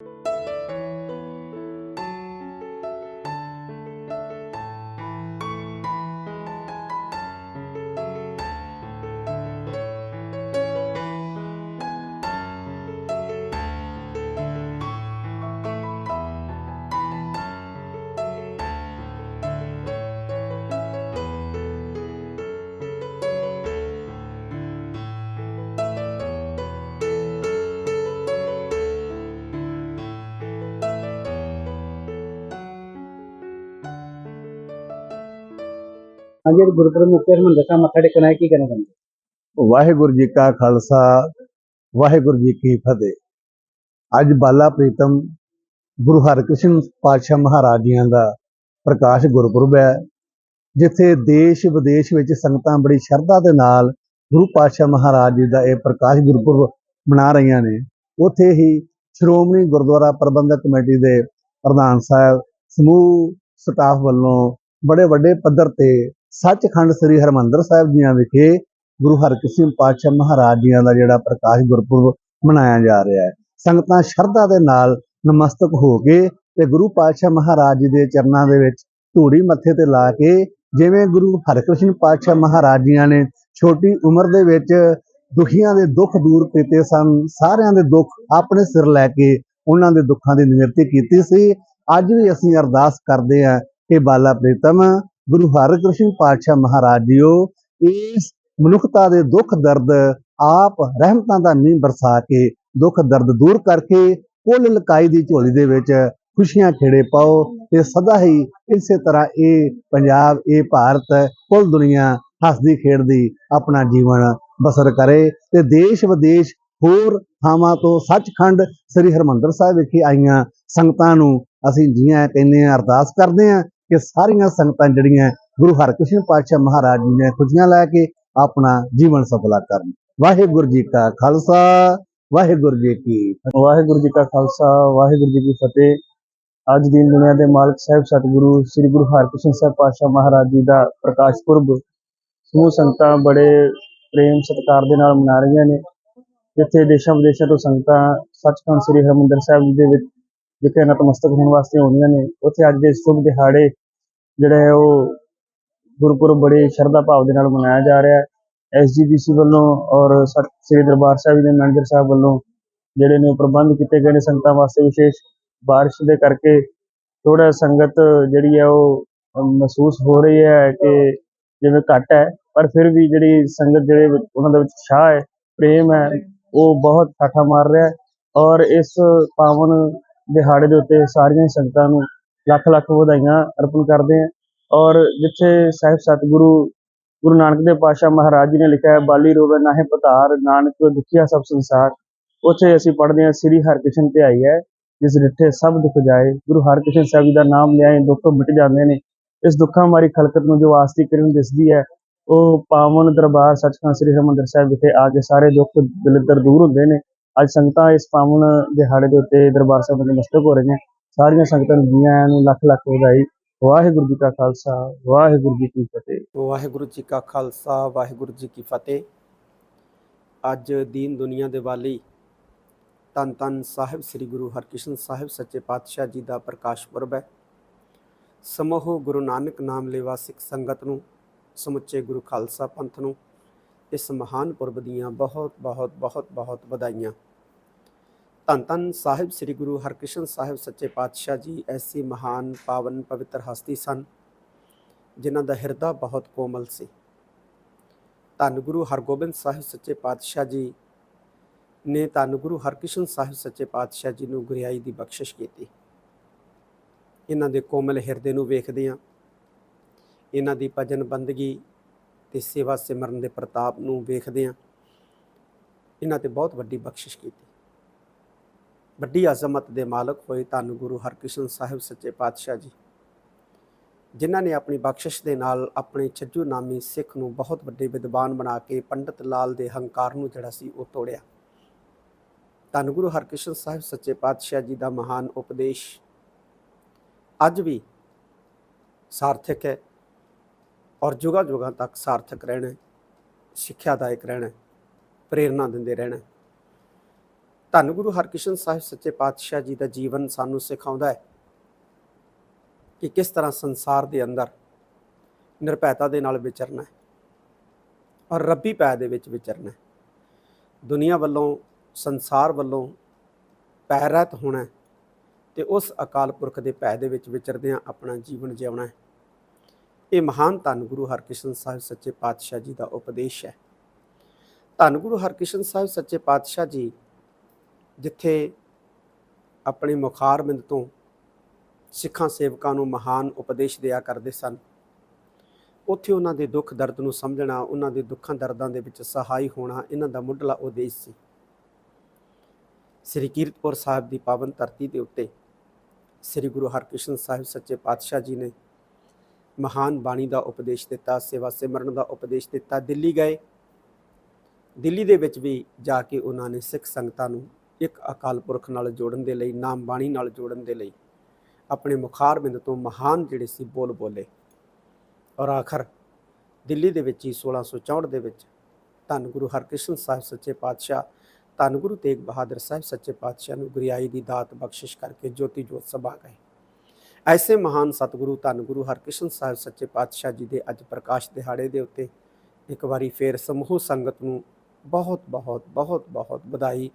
you ਹਾਂਜੀ ਅੱਜ ਗੁਰਪੁਰਬ ਮੁਕਤੇ ਹਰਮੰਦਰ ਸਾਹਿਬ ਮੱਥਾ ਟੇਕਣਾ ਹੈ ਕੀ ਕਹਿਣਾ ਚਾਹੁੰਦੇ? ਵਾਹਿਗੁਰੂ ਜੀ ਕਾ ਖਾਲਸਾ, ਵਾਹਿਗੁਰੂ ਜੀ ਕੀ ਫਤਿਹ। ਅੱਜ ਬਾਲਾ ਪ੍ਰੀਤਮ ਗੁਰੂ ਹਰਕ੍ਰਿਸ਼ਨ ਪਾਤਸ਼ਾਹ ਮਹਾਰਾਜ ਜੀਆਂ ਦਾ ਪ੍ਰਕਾਸ਼ ਗੁਰਪੁਰਬ ਹੈ, ਜਿੱਥੇ ਦੇਸ਼ ਵਿਦੇਸ਼ ਵਿੱਚ ਸੰਗਤਾਂ ਬੜੀ ਸ਼ਰਧਾ ਦੇ ਨਾਲ ਗੁਰੂ ਪਾਤਸ਼ਾਹ ਮਹਾਰਾਜ ਜੀ ਦਾ ਇਹ ਪ੍ਰਕਾਸ਼ ਗੁਰਪੁਰਬ ਮਨਾ ਰਹੀਆਂ ਨੇ। ਉੱਥੇ ਹੀ ਸ਼੍ਰੋਮਣੀ ਗੁਰਦੁਆਰਾ ਪ੍ਰਬੰਧਕ ਕਮੇਟੀ ਦੇ ਪ੍ਰਧਾਨ ਸਾਹਿਬ, ਸਮੂਹ ਸਟਾਫ ਵੱਲੋਂ ਬੜੇ ਵੱਡੇ ਪੱਧਰ ਤੇ ਸੱਚਖੰਡ ਸ੍ਰੀ ਹਰਮੰਦਰ ਸਾਹਿਬ ਜੀਆਂ ਵਿਖੇ ਗੁਰੂ ਹਰਕ੍ਰਿਸ਼ਨ ਪਾਤਸ਼ਾਹ ਮਹਾਰਾਜ ਜੀਆਂ ਦਾ ਜਿਹੜਾ ਪ੍ਰਕਾਸ਼ ਗੁਰਪੁਰਬ ਮਨਾਇਆ ਜਾ ਰਿਹਾ ਹੈ। ਸੰਗਤਾਂ ਸ਼ਰਧਾ ਦੇ ਨਾਲ ਨਮਸਤਕ ਹੋ ਕੇ ਤੇ ਗੁਰੂ ਪਾਤਸ਼ਾਹ ਮਹਾਰਾਜ ਜੀ ਦੇ ਚਰਨਾਂ ਦੇ ਵਿੱਚ ਧੂੜੀ ਮੱਥੇ ਤੇ ਲਾ ਕੇ ਜਿਵੇਂ ਗੁਰੂ ਹਰਕ੍ਰਿਸ਼ਨ ਪਾਤਸ਼ਾਹ ਮਹਾਰਾਜ ਜੀਆਂ ਨੇ ਛੋਟੀ ਉਮਰ ਦੇ ਵਿੱਚ ਦੁਖੀਆਂ ਦੇ ਦੁੱਖ ਦੂਰ ਕੀਤੇ ਸਨ, ਸਾਰਿਆਂ ਦੇ ਦੁੱਖ ਆਪਣੇ ਸਿਰ ਲੈ ਕੇ ਉਹਨਾਂ ਦੇ ਦੁੱਖਾਂ ਦੀ ਨਿਵਰਤੀ ਕੀਤੀ ਸੀ। ਅੱਜ ਵੀ ਅਸੀਂ ਅਰਦਾਸ ਕਰਦੇ ਹਾਂ ਕਿ ਬਾਲਾ ਪ੍ਰੀਤਮ ਗੁਰੂ ਹਰਕ੍ਰਿਸ਼ਨ ਪਾਤਸ਼ਾਹ ਮਹਾਰਾਜ ਜੀਓ, ਇਸ ਮਨੁੱਖਤਾ ਦੇ ਦੁੱਖ ਦਰਦ ਆਪ ਰਹਿਮਤਾਂ ਦਾ ਮੀਂਹ ਬਰਸਾ ਕੇ ਦੁੱਖ ਦਰਦ ਦੂਰ ਕਰਕੇ ਕੁੱਲ ਲਕਾਈ ਦੀ ਝੋਲੀ ਦੇ ਵਿੱਚ ਖੁਸ਼ੀਆਂ ਖੇੜੇ ਪਾਓ ਤੇ ਸਦਾ ਹੀ ਇਸੇ ਤਰ੍ਹਾਂ ਇਹ ਪੰਜਾਬ, ਇਹ ਭਾਰਤ, ਕੁੱਲ ਦੁਨੀਆ ਹੱਸਦੀ ਖੇਡਦੀ ਆਪਣਾ ਜੀਵਨ ਬਸਰ ਕਰੇ ਤੇ ਦੇਸ਼ ਵਿਦੇਸ਼ ਹੋਰ ਥਾਵਾਂ ਤੋਂ ਸੱਚਖੰਡ ਸ੍ਰੀ ਹਰਮੰਦਰ ਸਾਹਿਬ ਵਿਖੇ ਆਈਆਂ ਸੰਗਤਾਂ ਨੂੰ ਅਸੀਂ ਜੀਆਂ ਕਹਿੰਦੇ ਹਾਂ, ਅਰਦਾਸ ਕਰਦੇ ਹਾਂ ਕਿ ਸਾਰੀਆਂ ਸੰਗਤਾਂ ਜਿਹੜੀਆਂ ਗੁਰੂ ਹਰਕ੍ਰਿਸ਼ਨ ਪਾਤਸ਼ਾਹ ਮਹਾਰਾਜ ਜੀ ਨੇ ਖੁਸ਼ੀਆਂ ਲੈ ਕੇ ਆਪਣਾ ਜੀਵਨ ਸਫਲਾ ਕਰਨ। ਵਾਹਿਗੁਰੂ ਜੀ ਕਾ ਖਾਲਸਾ, ਵਾਹਿਗੁਰੂ ਜੀ ਕੀ ਵਾਹਿਗੁਰੂ ਜੀ ਕਾ ਖਾਲਸਾ, ਵਾਹਿਗੁਰੂ ਜੀ ਕੀ ਫਤਿਹ। ਅੱਜ ਦੀਨ ਦੁਨੀਆ ਦੇ ਮਾਲਕ ਸਾਹਿਬ ਸਤਿਗੁਰੂ ਸ੍ਰੀ ਗੁਰੂ ਹਰਕ੍ਰਿਸ਼ਨ ਸਾਹਿਬ ਪਾਤਸ਼ਾਹ ਮਹਾਰਾਜ ਜੀ ਦਾ ਪ੍ਰਕਾਸ਼ ਪੁਰਬ, ਸਮੂਹ ਸੰਗਤਾਂ ਬੜੇ ਪ੍ਰੇਮ ਸਤਿਕਾਰ ਦੇ ਨਾਲ ਮਨਾ ਰਹੀਆਂ ਨੇ। ਜਿੱਥੇ ਦੇਸ਼ਾਂ ਵਿਦੇਸ਼ਾਂ ਤੋਂ ਸੰਗਤਾਂ ਸੱਚਖੰਡ ਸ੍ਰੀ ਹਰਿਮੰਦਰ ਸਾਹਿਬ ਜੀ ਦੇ ਵਿੱਚ ਜਿੱਥੇ ਨਤਮਸਤਕ ਹੋਣ ਵਾਸਤੇ ਆਉਂਦੀਆਂ ਨੇ, ਉੱਥੇ ਅੱਜ ਦੇ ਸ਼ੁਭ ਦਿਹਾੜੇ ਜਿਹੜਾ ਹੈ ਉਹ ਗੁਰਪੁਰਬ ਬੜੇ ਸ਼ਰਧਾ ਭਾਵ ਦੇ ਨਾਲ ਮਨਾਇਆ ਜਾ ਰਿਹਾ ਹੈ। ਐਸਜੀਪੀਸੀ ਵੱਲੋਂ ਔਰ ਸਤ ਸ੍ਰੀ ਦਰਬਾਰ ਸਾਹਿਬ ਦੇ ਮੈਨੇਜਰ ਸਾਹਿਬ ਵੱਲੋਂ ਜਿਹੜੇ ਨੇ ਉਹ ਪ੍ਰਬੰਧ ਕੀਤੇ ਗਏ ਨੇ ਸੰਗਤਾਂ ਵਾਸਤੇ ਵਿਸ਼ੇਸ਼। ਬਾਰਿਸ਼ ਦੇ ਕਰਕੇ ਥੋੜਾ ਸੰਗਤ ਜਿਹੜੀ ਹੈ ਉਹ ਮਹਿਸੂਸ ਹੋ ਰਹੀ ਹੈ ਕਿ ਜਿਵੇਂ ਘੱਟ ਹੈ, ਪਰ ਫਿਰ ਵੀ ਜਿਹੜੀ ਸੰਗਤ ਜਿਹੜੇ ਉਹਨਾਂ ਦੇ ਵਿੱਚ ਉਤਸ਼ਾਹ ਹੈ, ਪ੍ਰੇਮ ਹੈ, ਉਹ ਬਹੁਤ ਠਾਠਾ ਮਾਰ ਰਿਹਾ ਹੈ। ਔਰ ਇਸ ਪਾਵਨ ਦਿਹਾੜੇ ਦੇ ਉੱਤੇ ਸਾਰੀਆਂ ਹੀ ਸੰਗਤਾਂ ਨੂੰ ਲੱਖ ਲੱਖ ਵਧਾਈਆਂ ਅਰਪਣ ਕਰਦੇ ਹਾਂ। ਔਰ ਜਿੱਥੇ ਸਾਹਿਬ ਸਤਿਗੁਰੂ, ਗੁਰੂ ਨਾਨਕ ਦੇਵ ਪਾਤਸ਼ਾਹ ਮਹਾਰਾਜ ਜੀ ਨੇ ਲਿਖਿਆ ਹੈ, ਬਾਲੀ ਰੋਵੇ ਨਾਹੇ ਪਤਾਰ, ਨਾਨਕ ਦੁਖੀਆ ਸਭ ਸੰਸਾਰ। ਉੱਥੇ ਅਸੀਂ ਪੜ੍ਹਦੇ ਹਾਂ, ਸ੍ਰੀ ਹਰਿਕ੍ਰਿਸ਼ਨ ਧਿਆਈ ਹੈ, ਜਿਸ ਰਿੱਠੇ ਸਭ ਦੁੱਖ ਜਾਏ। ਗੁਰੂ ਹਰਕ੍ਰਿਸ਼ਨ ਸਾਹਿਬ ਜੀ ਦਾ ਨਾਮ ਲਿਆਏ, ਦੁੱਖ ਮਿਟ ਜਾਂਦੇ ਨੇ। ਇਸ ਦੁੱਖਾਂ ਮਾਰੀ ਖਲਕਤ ਨੂੰ ਜੋ ਆਸਤੀ ਕਿਰਨ ਦਿਸਦੀ ਹੈ, ਉਹ ਪਾਵਨ ਦਰਬਾਰ ਸੱਚਖੰਡ ਸ੍ਰੀ ਹਰਿਮੰਦਰ ਸਾਹਿਬ ਵਿਖੇ ਆ ਕੇ ਸਾਰੇ ਦੁੱਖ ਦਲਿੱਦਰ ਦੂਰ ਹੁੰਦੇ ਨੇ। ਅੱਜ ਸੰਗਤਾਂ ਇਸ ਪਾਵਨ ਦਿਹਾੜੇ ਦੇ ਉੱਤੇ ਦਰਬਾਰ ਸਾਹਿਬ ਦੇ ਨਮਸਤਕ ਹੋ ਰਹੀਆਂ। ਸਾਰੀਆਂ ਸੰਗਤਾਂ ਨੂੰ ਜੀਆਂ ਆਇਆਂ ਨੂੰ ਲੱਖ ਲੱਖ ਵਧਾਈ। ਵਾਹਿਗੁਰੂ ਜੀ ਕਾ ਖਾਲਸਾ, ਵਾਹਿਗੁਰੂ ਜੀ ਕੀ ਫਤਿਹ। ਵਾਹਿਗੁਰੂ ਜੀ ਕਾ ਖਾਲਸਾ, ਵਾਹਿਗੁਰੂ ਜੀ ਕੀ ਫਤਿਹ। ਅੱਜ ਦੀਨ ਦੁਨੀਆ ਦੇ ਵਾਲੀ ਧੰਨ ਧੰਨ ਸਾਹਿਬ ਸ੍ਰੀ ਗੁਰੂ ਹਰਕ੍ਰਿਸ਼ਨ ਸਾਹਿਬ ਸੱਚੇ ਪਾਤਸ਼ਾਹ ਜੀ ਦਾ ਪ੍ਰਕਾਸ਼ ਪੁਰਬ ਹੈ। ਸਮੂਹ ਗੁਰੂ ਨਾਨਕ ਨਾਮ ਲੇਵਾ ਸਿੱਖ ਸੰਗਤ ਨੂੰ, ਸਮੁੱਚੇ ਗੁਰੂ ਖਾਲਸਾ ਪੰਥ ਨੂੰ ਇਸ ਮਹਾਨ ਪੁਰਬ ਦੀਆਂ ਬਹੁਤ ਬਹੁਤ ਬਹੁਤ ਬਹੁਤ ਵਧਾਈਆਂ। ਧੰਨ ਧੰਨ ਸਾਹਿਬ, ਸ੍ਰੀ ਗੁਰੂ ਹਰਕ੍ਰਿਸ਼ਨ ਸਾਹਿਬ ਸੱਚੇ ਪਾਤਸ਼ਾਹ ਜੀ, ਐਸੀ ਮਹਾਨ ਪਾਵਨ ਪਵਿੱਤਰ ਹਸਤੀ ਸਨ, ਜਿਨ੍ਹਾਂ ਦਾ ਹਿਰਦਾ ਬਹੁਤ ਕੋਮਲ ਸੀ। ਧੰਨ ਗੁਰੂ ਹਰਗੋਬਿੰਦ ਸਾਹਿਬ ਸੱਚੇ ਪਾਤਸ਼ਾਹ ਜੀ ਨੇ ਧੰਨ ਗੁਰੂ ਹਰਕ੍ਰਿਸ਼ਨ ਸਾਹਿਬ ਸੱਚੇ ਪਾਤਸ਼ਾਹ ਜੀ ਨੂੰ ਗੁਰਿਆਈ ਦੀ ਬਖਸ਼ਿਸ਼ ਕੀਤੀ। ਇਹਨਾਂ ਦੇ ਕੋਮਲ ਹਿਰਦੇ ਨੂੰ ਵੇਖਦੇ ਹਾਂ ਇਹਨਾਂ ਦੀ ਭਜਨ ਬੰਦਗੀ ਤੇ ਸੇਵਾ ਸਿਮਰਨ ਦੇ ਪ੍ਰਤਾਪ ਨੂੰ ਵੇਖਦੇ ਹਾਂ ਇਹਨਾਂ ਤੇ ਬਹੁਤ ਵੱਡੀ ਬਖਸ਼ਿਸ਼ ਕੀਤੀ। ਵੱਡੀ ਅਜ਼ਮਤ ਦੇ ਮਾਲਕ ਹੋਏ ਧੰਨ ਗੁਰੂ ਹਰਕ੍ਰਿਸ਼ਨ ਸਾਹਿਬ ਸੱਚੇ ਪਾਤਸ਼ਾਹ ਜੀ ਜਿਨ੍ਹਾਂ ਨੇ ਆਪਣੀ ਬਖਸ਼ਿਸ਼ ਦੇ ਨਾਲ ਆਪਣੇ ਛੱਜੂ ਨਾਮੀ ਸਿੱਖ ਨੂੰ ਬਹੁਤ ਵੱਡੇ ਵਿਦਵਾਨ ਬਣਾ ਕੇ ਪੰਡਤ ਲਾਲ ਦੇ ਹੰਕਾਰ ਨੂੰ ਜਿਹੜਾ ਸੀ ਉਹ ਤੋੜਿਆ। ਧੰਨ ਗੁਰੂ ਹਰਕ੍ਰਿਸ਼ਨ ਸਾਹਿਬ ਸੱਚੇ ਪਾਤਸ਼ਾਹ ਜੀ ਦਾ ਮਹਾਨ ਉਪਦੇਸ਼ ਅੱਜ ਵੀ ਸਾਰਥਕ ਹੈ ਔਰ ਜੁਗਾ ਜੁਗਾ ਤੱਕ ਸਾਰਥਕ ਰਹਿਣਾ ਹੈ, ਸਿੱਖਿਆਦਾਇਕ ਰਹਿਣਾ ਹੈ, ਪ੍ਰੇਰਨਾ ਦਿੰਦੇ ਰਹਿਣਾ। ਧੰਨ ਗੁਰੂ ਹਰਕ੍ਰਿਸ਼ਨ ਸਾਹਿਬ ਸੱਚੇ ਪਾਤਸ਼ਾਹ ਜੀ ਦਾ ਜੀਵਨ ਸਾਨੂੰ ਸਿਖਾਉਂਦਾ ਹੈ ਕਿ ਕਿਸ ਤਰ੍ਹਾਂ ਸੰਸਾਰ ਦੇ ਅੰਦਰ ਨਿਰਭੈਤਾ ਦੇ ਨਾਲ ਵਿਚਰਨਾ ਹੈ ਔਰ ਰੱਬੀ ਪੈ ਦੇ ਵਿੱਚ ਵਿਚਰਨਾ ਹੈ। ਦੁਨੀਆ ਵੱਲੋਂ, ਸੰਸਾਰ ਵੱਲੋਂ ਪੈ ਰਹਿਤ ਹੋਣਾ ਹੈ ਤੇ ਉਸ ਅਕਾਲ ਪੁਰਖ ਦੇ ਪੈ ਦੇ ਵਿੱਚ ਵਿਚਰਦਿਆਂ ਆਪਣਾ ਜੀਵਨ ਜਿਉਣਾ ਹੈ। ਇਹ ਮਹਾਨ ਧੰਨ ਗੁਰੂ ਹਰਕ੍ਰਿਸ਼ਨ ਸਾਹਿਬ ਸੱਚੇ ਪਾਤਸ਼ਾਹ ਜੀ ਦਾ ਉਪਦੇਸ਼ ਹੈ। ਧੰਨ ਗੁਰੂ ਹਰਕ੍ਰਿਸ਼ਨ ਸਾਹਿਬ ਸੱਚੇ ਪਾਤਸ਼ਾਹ ਜੀ ਜਿੱਥੇ ਆਪਣੇ ਮੁਖਾਰਬਿੰਦ ਤੋਂ ਸਿੱਖਾਂ ਸੇਵਕਾਂ ਨੂੰ ਮਹਾਨ ਉਪਦੇਸ਼ ਦਿਆ ਕਰਦੇ ਸਨ। ਉੱਥੇ ਉਹਨਾਂ ਦੇ ਦੁੱਖ ਦਰਦ ਨੂੰ ਸਮਝਣਾ, ਉਹਨਾਂ ਦੇ ਦੁੱਖਾਂ ਦਰਦਾਂ ਦੇ ਵਿੱਚ ਸਹਾਈ ਹੋਣਾ, ਇਹਨਾਂ ਦਾ ਮੁੱਢਲਾ ਉਦੇਸ਼ ਸੀ। ਸ੍ਰੀ ਕੀਰਤਪੁਰ ਸਾਹਿਬ ਦੀ ਪਾਵਨ ਧਰਤੀ ਦੇ ਉੱਤੇ ਸ੍ਰੀ ਗੁਰੂ ਹਰਕ੍ਰਿਸ਼ਨ ਸਾਹਿਬ ਸੱਚੇ ਪਾਤਸ਼ਾਹ ਜੀ ਨੇ ਮਹਾਨ ਬਾਣੀ ਦਾ ਉਪਦੇਸ਼ ਦਿੱਤਾ, ਸੇਵਾ ਸਿਮਰਨ ਦਾ ਉਪਦੇਸ਼ ਦਿੱਤਾ। ਦਿੱਲੀ ਗਏ। ਦਿੱਲੀ ਦੇ ਵਿੱਚ ਵੀ ਜਾ ਕੇ ਉਹਨਾਂ ਨੇ ਸਿੱਖ ਸੰਗਤਾਂ ਨੂੰ ਇੱਕ ਅਕਾਲ ਪੁਰਖ ਨਾਲ ਜੋੜਨ ਦੇ ਲਈ ਨਾਮ ਬਾਣੀ ਨਾਲ ਜੋੜਨ ਦੇ ਲਈ, ਆਪਣੇ ਮੁਖਾਰਬਿੰਦ ਤੋਂ ਮਹਾਨ ਜਿਹੜੇ ਸੀ ਬੋਲ ਬੋਲੇ। ਔਰ ਆਖਰ ਦਿੱਲੀ ਦੇ ਵਿੱਚ ਹੀ 1664 ਦੇ ਵਿੱਚ ਧੰਨ ਗੁਰੂ ਹਰਕ੍ਰਿਸ਼ਨ ਸਾਹਿਬ ਸੱਚੇ ਪਾਤਸ਼ਾਹ, ਧੰਨ ਗੁਰੂ ਤੇਗ ਬਹਾਦਰ ਸਾਹਿਬ ਸੱਚੇ ਪਾਤਸ਼ਾਹ ਨੂੰ ਗੁਰਿਆਈ ਦੀ ਦਾਤ ਬਖਸ਼ਿਸ਼ ਕਰਕੇ ਜੋਤੀ ਜੋਤ ਸਮਾ ਗਏ। ਐਸੇ ਮਹਾਨ ਸਤਿਗੁਰੂ ਧੰਨ ਗੁਰੂ ਹਰਕ੍ਰਿਸ਼ਨ ਸਾਹਿਬ ਸੱਚੇ ਪਾਤਸ਼ਾਹ ਜੀ ਦੇ ਅੱਜ ਪ੍ਰਕਾਸ਼ ਦਿਹਾੜੇ ਦੇ ਉੱਤੇ ਇੱਕ ਵਾਰੀ ਫੇਰ ਸਮੂਹ ਸੰਗਤ ਨੂੰ ਬਹੁਤ ਬਹੁਤ ਬਹੁਤ ਬਹੁਤ ਵਧਾਈ